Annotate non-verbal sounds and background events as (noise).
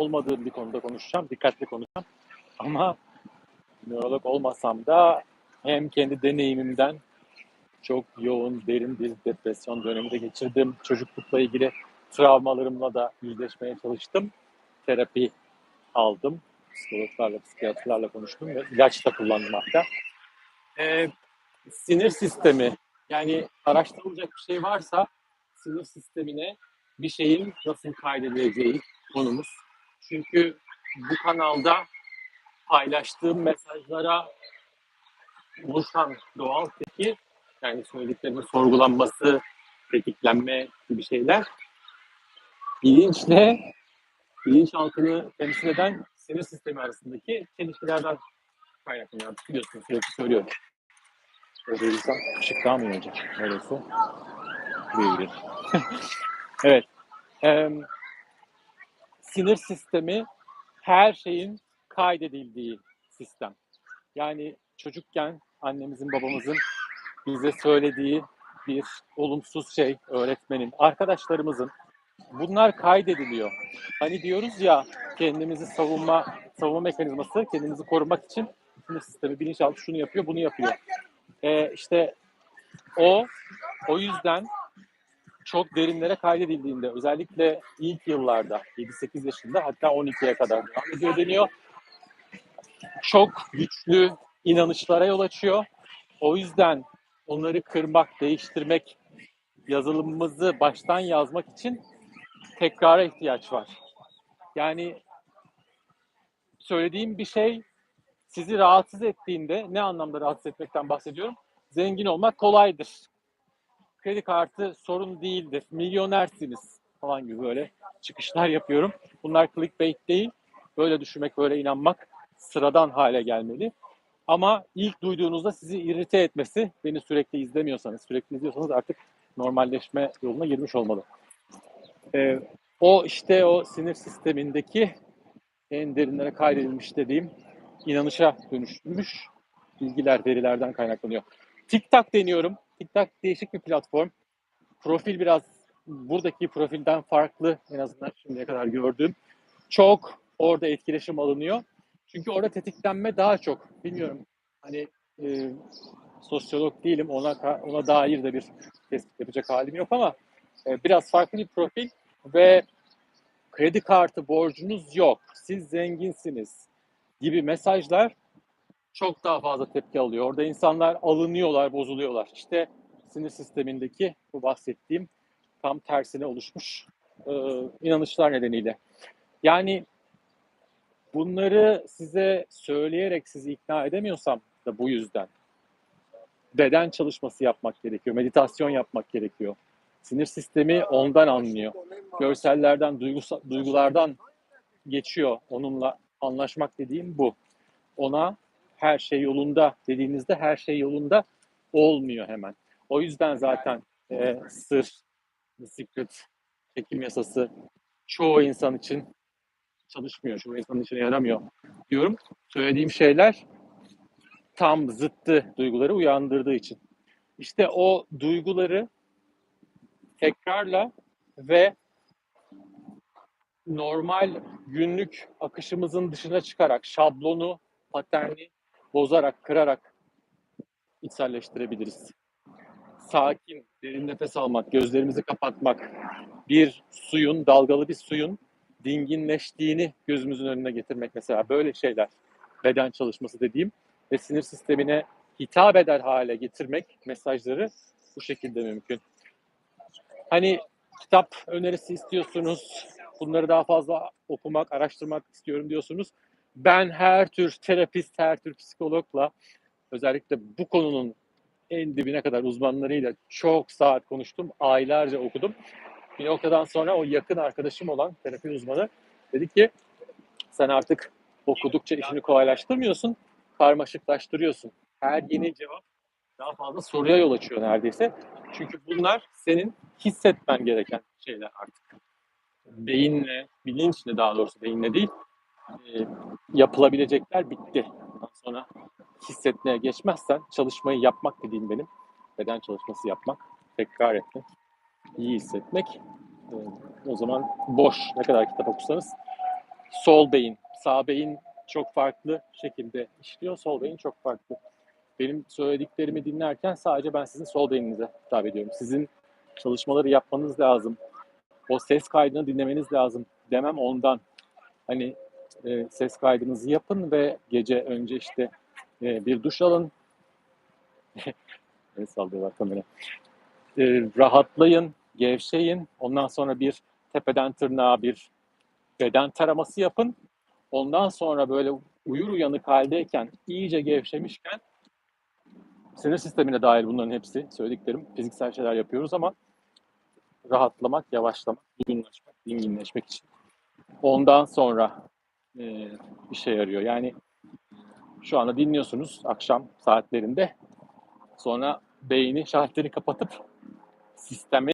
olmadığım bir konuda konuşacağım. Dikkatli konuşacağım. Ama nörolog olmasam da hem kendi deneyimimden çok yoğun, derin bir depresyon dönemi de geçirdim. Çocuklukla ilgili travmalarımla da yüzleşmeye çalıştım. Terapi aldım. Psikologlarla, psikiyatrlarla konuştum ve ilaç da kullandım hatta. Ee, sinir sistemi, yani araştırılacak bir şey varsa sinir sistemine bir şeyin nasıl kaydedileceği konumuz. Çünkü bu kanalda paylaştığım mesajlara oluşan doğal tepki, yani söylediklerimin sorgulanması, tetiklenme gibi şeyler bilinçle bilinçaltını temsil eden sinir sistemi arasındaki çelişkilerden kaynaklanıyor. Biliyorsunuz sürekli söylüyorum. İnsan ışık daha mı olacak? Buraya gidelim. evet. Em, sinir sistemi her şeyin kaydedildiği sistem. Yani çocukken annemizin babamızın bize söylediği bir olumsuz şey öğretmenin, arkadaşlarımızın bunlar kaydediliyor. Hani diyoruz ya kendimizi savunma savunma mekanizması kendimizi korumak için sinir sistemi bilinçaltı şunu yapıyor, bunu yapıyor. Ee, işte o o yüzden çok derinlere kaydedildiğinde özellikle ilk yıllarda 7-8 yaşında hatta 12'ye kadar devam ediyor deniyor. Çok güçlü inanışlara yol açıyor. O yüzden onları kırmak, değiştirmek, yazılımımızı baştan yazmak için tekrara ihtiyaç var. Yani söylediğim bir şey sizi rahatsız ettiğinde ne anlamda rahatsız etmekten bahsediyorum? Zengin olmak kolaydır. Kredi kartı sorun değildir. Milyonersiniz falan gibi böyle çıkışlar yapıyorum. Bunlar clickbait değil. Böyle düşünmek, böyle inanmak sıradan hale gelmeli. Ama ilk duyduğunuzda sizi irite etmesi, beni sürekli izlemiyorsanız, sürekli izliyorsanız artık normalleşme yoluna girmiş olmalı. Ee, o işte o sinir sistemindeki en derinlere kaydedilmiş dediğim inanışa dönüşmüş bilgiler, verilerden kaynaklanıyor. TikTok deniyorum. TikTok değişik bir platform. Profil biraz buradaki profilden farklı en azından şimdiye kadar gördüğüm. Çok orada etkileşim alınıyor. Çünkü orada tetiklenme daha çok. Bilmiyorum hani e, sosyolog değilim ona ona dair de bir tespit yapacak halim yok ama e, biraz farklı bir profil ve kredi kartı borcunuz yok. Siz zenginsiniz gibi mesajlar çok daha fazla tepki alıyor. Orada insanlar alınıyorlar, bozuluyorlar. İşte sinir sistemindeki bu bahsettiğim tam tersine oluşmuş e, inanışlar nedeniyle. Yani bunları size söyleyerek sizi ikna edemiyorsam da bu yüzden beden çalışması yapmak gerekiyor, meditasyon yapmak gerekiyor. Sinir sistemi ondan anlıyor. Görsellerden, duygusal, duygulardan geçiyor. Onunla anlaşmak dediğim bu. Ona her şey yolunda dediğinizde her şey yolunda olmuyor hemen. O yüzden zaten e, sır, Secret, çekim yasası çoğu insan için çalışmıyor. Çoğu insanın işine yaramıyor diyorum. Söylediğim şeyler tam zıttı duyguları uyandırdığı için. İşte o duyguları tekrarla ve normal günlük akışımızın dışına çıkarak şablonu, paterni bozarak, kırarak içselleştirebiliriz. Sakin, derin nefes almak, gözlerimizi kapatmak, bir suyun, dalgalı bir suyun dinginleştiğini gözümüzün önüne getirmek mesela böyle şeyler beden çalışması dediğim ve sinir sistemine hitap eder hale getirmek mesajları bu şekilde mümkün. Hani kitap önerisi istiyorsunuz, bunları daha fazla okumak, araştırmak istiyorum diyorsunuz. Ben her tür terapist, her tür psikologla özellikle bu konunun en dibine kadar uzmanlarıyla çok saat konuştum, aylarca okudum. Bir noktadan sonra o yakın arkadaşım olan terapi uzmanı dedi ki sen artık okudukça işini kolaylaştırmıyorsun, karmaşıklaştırıyorsun. Her yeni cevap daha fazla soruya yol açıyor neredeyse. Çünkü bunlar senin hissetmen gereken şeyler artık. Beyinle, bilinçle daha doğrusu beyinle değil, e, yapılabilecekler bitti. Ondan sonra hissetmeye geçmezsen çalışmayı yapmak dediğim benim. Beden çalışması yapmak, tekrar etmek, iyi hissetmek. E, o zaman boş ne kadar kitap okursanız sol beyin, sağ beyin çok farklı şekilde işliyor, sol beyin çok farklı. Benim söylediklerimi dinlerken sadece ben sizin sol beyninize hitap ediyorum. Sizin çalışmaları yapmanız lazım. O ses kaydını dinlemeniz lazım demem ondan. Hani e, ses kaydınızı yapın ve gece önce işte e, bir duş alın. (laughs) ne sallıyorlar kamera. E, rahatlayın, gevşeyin. Ondan sonra bir tepeden tırnağa bir beden taraması yapın. Ondan sonra böyle uyur uyanık haldeyken, iyice gevşemişken sinir sistemine dair bunların hepsi söylediklerim. Fiziksel şeyler yapıyoruz ama rahatlamak, yavaşlamak, durgunlaşmak, dinginleşmek için. Ondan sonra e, işe yarıyor. Yani şu anda dinliyorsunuz akşam saatlerinde. Sonra beyni şalteri kapatıp sisteme